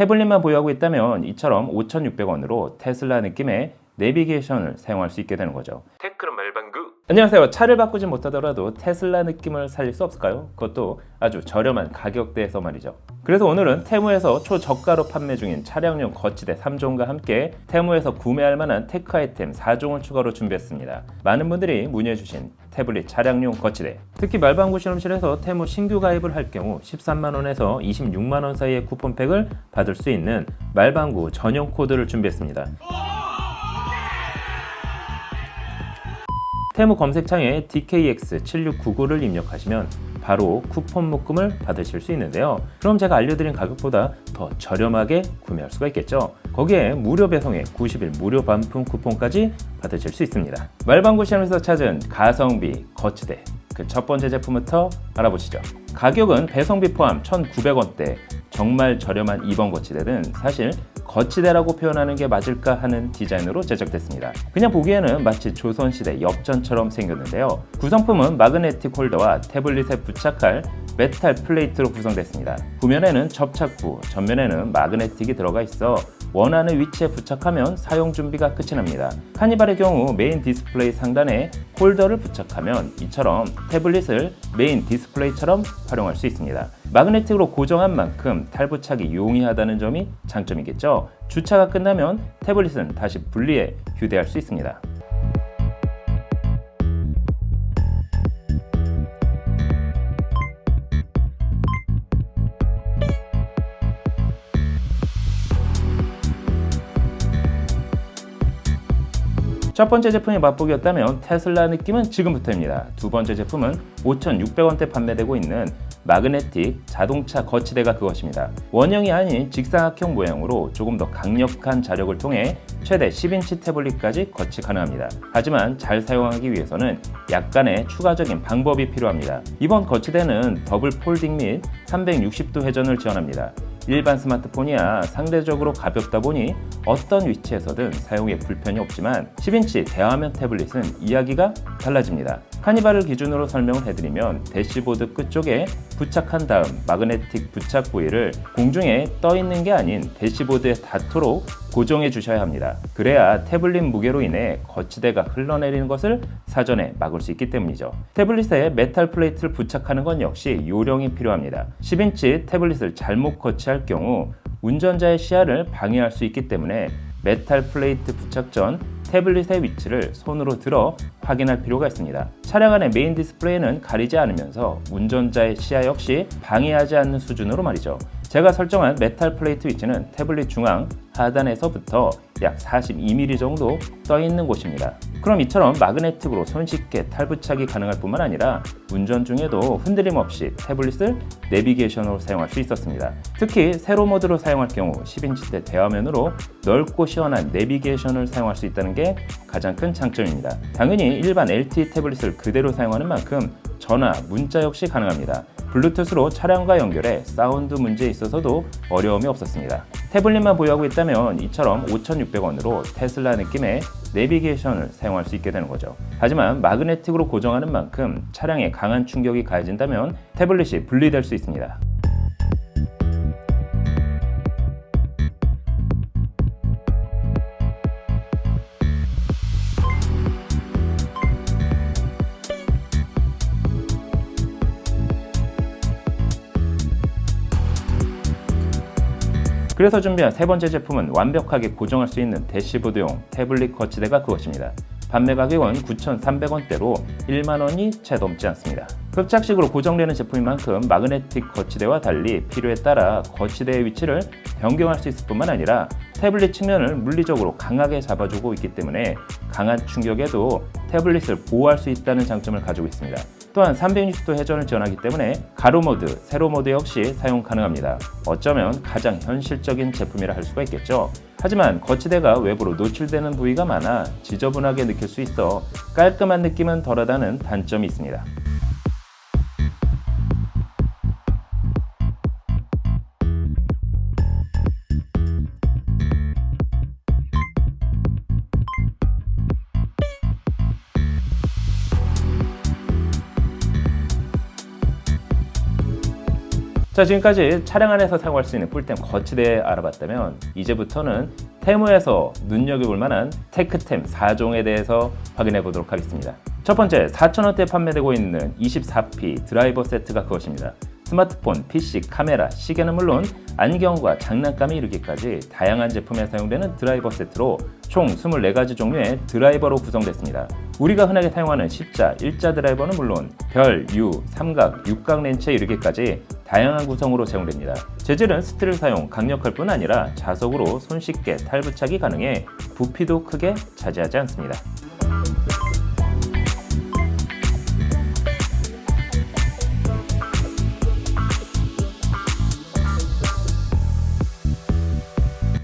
태블릿만 보유하고 있다면 이처럼 5,600원으로 테슬라 느낌의 내비게이션을 사용할 수 있게 되는 거죠. 말방구 안녕하세요. 차를 바꾸지 못하더라도 테슬라 느낌을 살릴 수 없을까요? 그것도 아주 저렴한 가격대에서 말이죠. 그래서 오늘은 테무에서 초저가로 판매 중인 차량용 거치대 3종과 함께 테무에서 구매할 만한 테크 아이템 4종을 추가로 준비했습니다. 많은 분들이 문의해주신 태블릿 차량용 거치대 특히 말방구 실험실에서 테무 신규 가입을 할 경우 13만원에서 26만원 사이의 쿠폰팩을 받을 수 있는 말방구 전용 코드를 준비했습니다. 테무 검색 창에 DKX7699를 입력하시면 바로 쿠폰 묶음을 받으실 수 있는데요. 그럼 제가 알려드린 가격보다 더 저렴하게 구매할 수가 있겠죠. 거기에 무료 배송에 90일 무료 반품 쿠폰까지 받으실 수 있습니다. 말방구 시험에서 찾은 가성비 거치대 그 첫 번째 제품부터 알아보시죠. 가격은 배송비 포함 1,900원대 정말 저렴한 2번 거치대는 사실 거치대라고 표현하는 게 맞을까 하는 디자인으로 제작됐습니다. 그냥 보기에는 마치 조선시대 엽전처럼 생겼는데요. 구성품은 마그네틱 홀더와 태블릿에 부착할 메탈 플레이트로 구성됐습니다. 후면에는 접착부, 전면에는 마그네틱이 들어가 있어 원하는 위치에 부착하면 사용 준비가 끝이 납니다. 카니발의 경우 메인 디스플레이 상단에 홀더를 부착하면 이처럼 태블릿을 메인 디스플레이처럼 활용할 수 있습니다. 마그네틱으로 고정한 만큼 탈부착이 용이하다는 점이 장점이겠죠. 주차가 끝나면 태블릿은 다시 분리해 휴대할 수 있습니다. 첫 번째 제품이 맛보기였다면 테슬라 느낌은 지금부터입니다. 두 번째 제품은 5,600원대 판매되고 있는 마그네틱 자동차 거치대가 그것입니다. 원형이 아닌 직사각형 모양으로 조금 더 강력한 자력을 통해 최대 10인치 태블릿까지 거치 가능합니다. 하지만 잘 사용하기 위해서는 약간의 추가적인 방법이 필요합니다. 이번 거치대는 더블 폴딩 및 360도 회전을 지원합니다. 일반 스마트폰이야 상대적으로 가볍다 보니 어떤 위치에서든 사용에 불편이 없지만 10인치 대화면 태블릿은 이야기가 달라집니다. 카니발을 기준으로 설명을 해드리면 대시보드 끝쪽에 부착한 다음 마그네틱 부착 부위를 공중에 떠 있는 게 아닌 대시보드에 닿도록 고정해 주셔야 합니다. 그래야 태블릿 무게로 인해 거치대가 흘러내리는 것을 사전에 막을 수 있기 때문이죠. 태블릿에 메탈 플레이트를 부착하는 건 역시 요령이 필요합니다. 10인치 태블릿을 잘못 거치할 경우 운전자의 시야를 방해할 수 있기 때문에 메탈 플레이트 부착 전 태블릿의 위치를 손으로 들어 확인할 필요가 있습니다. 차량 안의 메인 디스플레이는 가리지 않으면서 운전자의 시야 역시 방해하지 않는 수준으로 말이죠. 제가 설정한 메탈 플레이트 위치는 태블릿 중앙 하단에서부터 약 42mm 정도 떠 있는 곳입니다. 그럼 이처럼 마그네틱으로 손쉽게 탈부착이 가능할 뿐만 아니라 운전 중에도 흔들림 없이 태블릿을 내비게이션으로 사용할 수 있었습니다. 특히 세로 모드로 사용할 경우 10인치대 대화면으로 넓고 시원한 내비게이션을 사용할 수 있다는 게 가장 큰 장점입니다. 당연히 일반 LTE 태블릿을 그대로 사용하는 만큼 전화, 문자 역시 가능합니다. 블루투스로 차량과 연결해 사운드 문제에 있어서도 어려움이 없었습니다. 태블릿만 보유하고 있다면 이처럼 5,600원으로 테슬라 느낌의 내비게이션을 사용할 수 있게 되는 거죠. 하지만 마그네틱으로 고정하는 만큼 차량에 강한 충격이 가해진다면 태블릿이 분리될 수 있습니다. 그래서 준비한 세 번째 제품은 완벽하게 고정할 수 있는 대시보드용 태블릿 거치대가 그것입니다. 판매 가격은 9,300원대로 1만 원이 채 넘지 않습니다. 흡착식으로 고정되는 제품인 만큼 마그네틱 거치대와 달리 필요에 따라 거치대의 위치를 변경할 수 있을 뿐만 아니라 태블릿 측면을 물리적으로 강하게 잡아주고 있기 때문에 강한 충격에도 태블릿을 보호할 수 있다는 장점을 가지고 있습니다. 또한 360도 회전을 지원하기 때문에 가로 모드, 세로 모드 역시 사용 가능합니다. 어쩌면 가장 현실적인 제품이라 할 수가 있겠죠. 하지만 거치대가 외부로 노출되는 부위가 많아 지저분하게 느낄 수 있어 깔끔한 느낌은 덜하다는 단점이 있습니다. 자자 지금까지 차량 안에서 사용할 수 있는 꿀템 거치대 알아봤다면 이제부터는 테무에서 눈여겨볼 만한 테크템 4종에 대해서 확인해 보도록 하겠습니다. 첫 번째 4,000원대에 판매되고 있는 24P 드라이버 세트가 그것입니다. 스마트폰, PC, 카메라, 시계는 물론 안경과 장난감에 이르기까지 다양한 제품에 사용되는 드라이버 세트로 총 24가지 종류의 드라이버로 구성됐습니다. 우리가 흔하게 사용하는 십자, 일자 드라이버는 물론 별, 유, 삼각, 육각 렌치에 이르기까지 다양한 구성으로 제공됩니다. 재질은 스틸을 사용 강력할 뿐 아니라 자석으로 손쉽게 탈부착이 가능해 부피도 크게 차지하지 않습니다.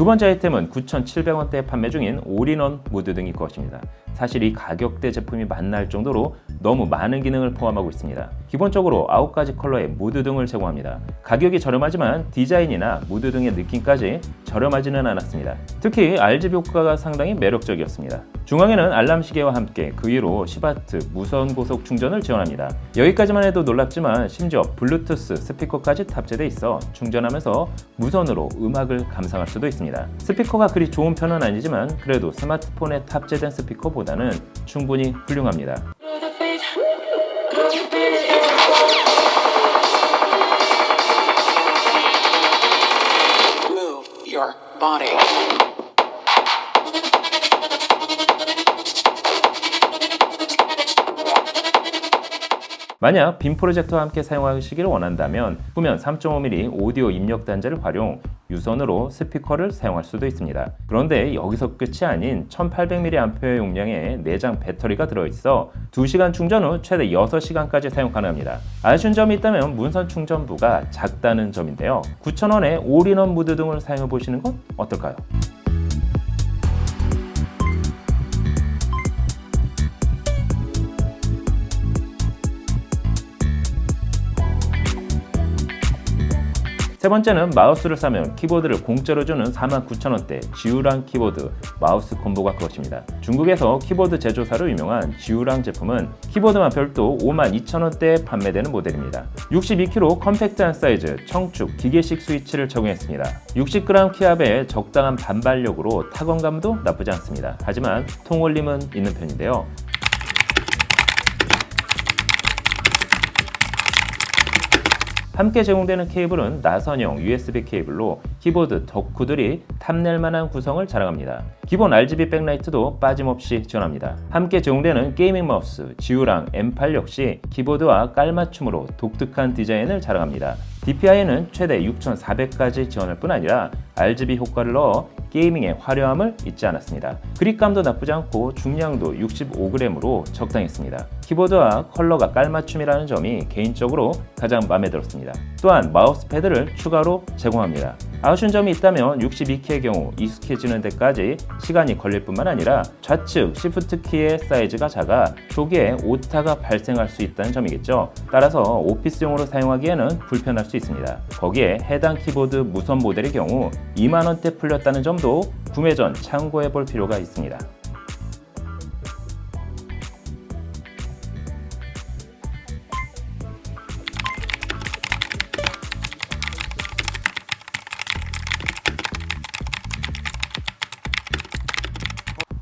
두 번째 아이템은 9,700원대에 판매 중인 올인원 무드 등이 것입니다. 사실 이 가격대 제품이 만날 정도로 너무 많은 기능을 포함하고 있습니다. 기본적으로 9가지 컬러의 무드 등을 제공합니다. 가격이 저렴하지만 디자인이나 무드 등의 느낌까지 저렴하지는 않았습니다. 특히 RGB 효과가 상당히 매력적이었습니다. 중앙에는 알람 시계와 함께 그 위로 10W 무선 고속 충전을 지원합니다. 여기까지만 해도 놀랍지만 심지어 블루투스 스피커까지 탑재돼 있어 충전하면서 무선으로 음악을 감상할 수도 있습니다. 스피커가 그리 좋은 편은 아니지만 그래도 스마트폰에 탑재된 스피커보다는 충분히 훌륭합니다. 만약 빔 프로젝터와 함께 사용하시기를 원한다면 후면 3.5mm 오디오 입력 단자를 활용 유선으로 스피커를 사용할 수도 있습니다. 그런데 여기서 끝이 아닌 1800mAh 용량의 내장 배터리가 들어있어 2시간 충전 후 최대 6시간까지 사용 가능합니다. 아쉬운 점이 있다면 문선 충전부가 작다는 점인데요. 9,000원에 올인원 무드 등을 사용해 보시는 건 어떨까요? 세 번째는 마우스를 사면 키보드를 공짜로 주는 49,000원대 지우랑 키보드 마우스 콤보가 그것입니다. 중국에서 키보드 제조사로 유명한 지우랑 제품은 키보드만 별도 52,000원대에 판매되는 모델입니다. 62kg 컴팩트한 사이즈, 청축, 기계식 스위치를 적용했습니다. 60g 키압에 적당한 반발력으로 타건감도 나쁘지 않습니다. 하지만 통올림은 있는 편인데요. 함께 제공되는 케이블은 나선형 USB 케이블로 키보드 덕후들이 탐낼 만한 구성을 자랑합니다. 기본 RGB 백라이트도 빠짐없이 지원합니다. 함께 제공되는 게이밍 마우스 지우랑 M8 역시 키보드와 깔맞춤으로 독특한 디자인을 자랑합니다. DPI는 최대 6400까지 지원할 뿐 아니라 RGB 효과를 넣어 게이밍의 화려함을 잊지 않았습니다. 그립감도 나쁘지 않고 중량도 65g으로 적당했습니다. 키보드와 컬러가 깔맞춤이라는 점이 개인적으로 가장 마음에 들었습니다. 또한 마우스 패드를 추가로 제공합니다. 아쉬운 점이 있다면 62키의 경우 익숙해지는 데까지 시간이 걸릴 뿐만 아니라 좌측 시프트 키의 사이즈가 작아 초기에 오타가 발생할 수 있다는 점이겠죠. 따라서 오피스용으로 사용하기에는 불편할 수 있습니다. 거기에 해당 키보드 무선 모델의 경우 2만원대 풀렸다는 점도 구매 전 참고해 볼 필요가 있습니다.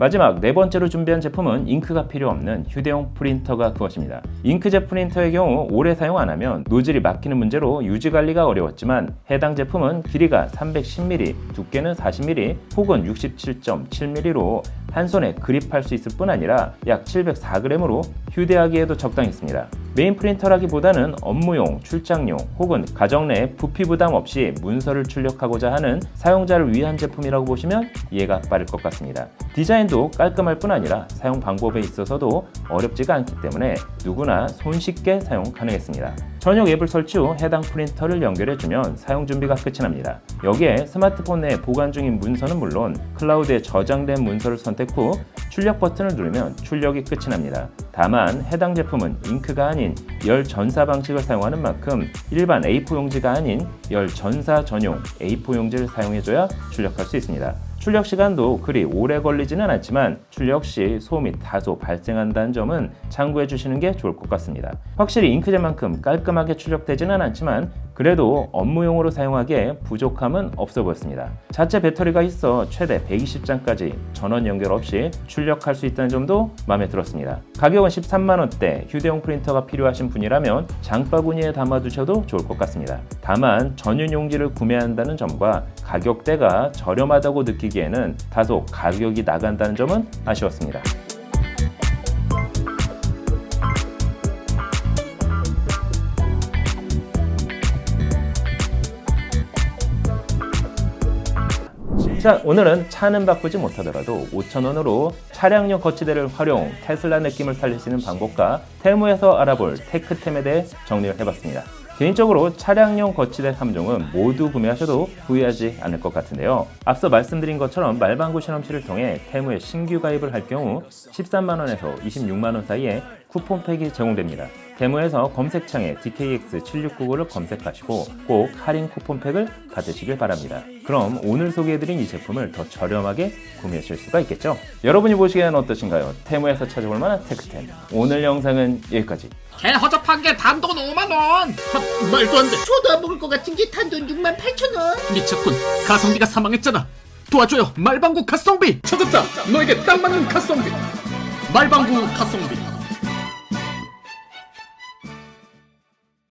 마지막 네 번째로 준비한 제품은 잉크가 필요 없는 휴대용 프린터가 그것입니다. 잉크젯 프린터의 경우 오래 사용 안 하면 노즐이 막히는 문제로 유지 관리가 어려웠지만 해당 제품은 길이가 310mm, 두께는 40mm 혹은 67.7mm로 한 손에 그립할 수 있을 뿐 아니라 약 704g으로 휴대하기에도 적당했습니다. 메인 프린터라기보다는 업무용, 출장용 혹은 가정 내 부피 부담 없이 문서를 출력하고자 하는 사용자를 위한 제품이라고 보시면 이해가 빠를 것 같습니다. 디자인 도 깔끔할 뿐 아니라 사용 방법에 있어서도 어렵지가 않기 때문에 누구나 손쉽게 사용 가능했습니다. 전용 앱을 설치 후 해당 프린터를 연결해주면 사용 준비가 끝이 납니다. 여기에 스마트폰 내에 보관 중인 문서는 물론 클라우드에 저장된 문서를 선택 후 출력 버튼을 누르면 출력이 끝이 납니다. 다만 해당 제품은 잉크가 아닌 열 전사 방식을 사용하는 만큼 일반 A4 용지가 아닌 열 전사 전용 A4 용지를 사용해줘야 출력할 수 있습니다. 출력 시간도 그리 오래 걸리지는 않지만 출력 시 소음이 다소 발생한다는 점은 참고해 주시는 게 좋을 것 같습니다. 확실히 잉크젯만큼 깔끔하게 출력되지는 않지만 그래도 업무용으로 사용하기에 부족함은 없어 보였습니다. 자체 배터리가 있어 최대 120장까지 전원 연결 없이 출력할 수 있다는 점도 마음에 들었습니다. 가격은 13만 원대 휴대용 프린터가 필요하신 분이라면 장바구니에 담아두셔도 좋을 것 같습니다. 다만 전용 용지를 구매한다는 점과 가격대가 저렴하다고 느끼기에는 다소 가격이 나간다는 점은 아쉬웠습니다. 자, 오늘은 차는 바꾸지 못하더라도 5,000원으로 차량용 거치대를 활용, 테슬라 느낌을 살릴 수 있는 방법과 테무에서 알아볼 테크템에 대해 정리를 해봤습니다. 개인적으로 차량용 거치대 3종은 모두 구매하셔도 후회하지 않을 것 같은데요. 앞서 말씀드린 것처럼 말방구 실험실을 통해 테무에 신규 가입을 할 경우 13만원에서 26만원 사이에 쿠폰팩이 제공됩니다. 테무에서 검색창에 DKX7699를 검색하시고 꼭 할인 쿠폰팩을 받으시길 바랍니다. 그럼 오늘 소개해드린 이 제품을 더 저렴하게 구매하실 수가 있겠죠? 여러분이 보시기에는 어떠신가요? 테무에서 찾아볼 만한 테크템. 오늘 영상은 여기까지. 개 허접한 게 단돈 5만 원. 하, 말도 안 돼. 저도 안 먹을 것 같은 게 단돈 6만 8천 원. 미쳤군. 가성비가 사망했잖아. 도와줘요. 말방구 가성비. 찾았다. 너에게 딱 맞는 가성비. 말방구 가성비.